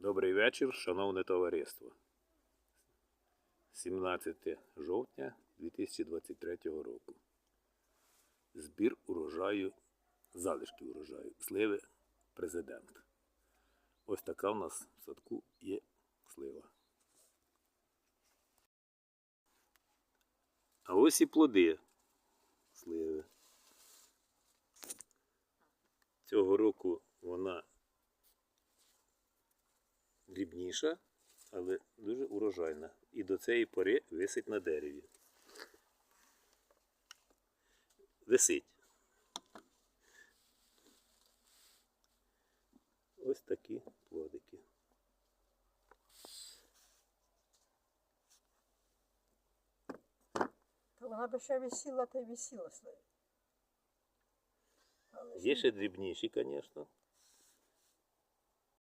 Добрий вечір, шановне товариство. 17 жовтня 2023 року. Збір урожаю, залишки урожаю, сливи президент. Ось така в нас в садку є слива. А ось і плоди сливи. Цього року вона дрібніша, але дуже урожайна. І до цієї пори висить на дереві. Висить. Ось такі плодики. То вона би ще висіла, та й висіла. Є ще дрібніші, звісно.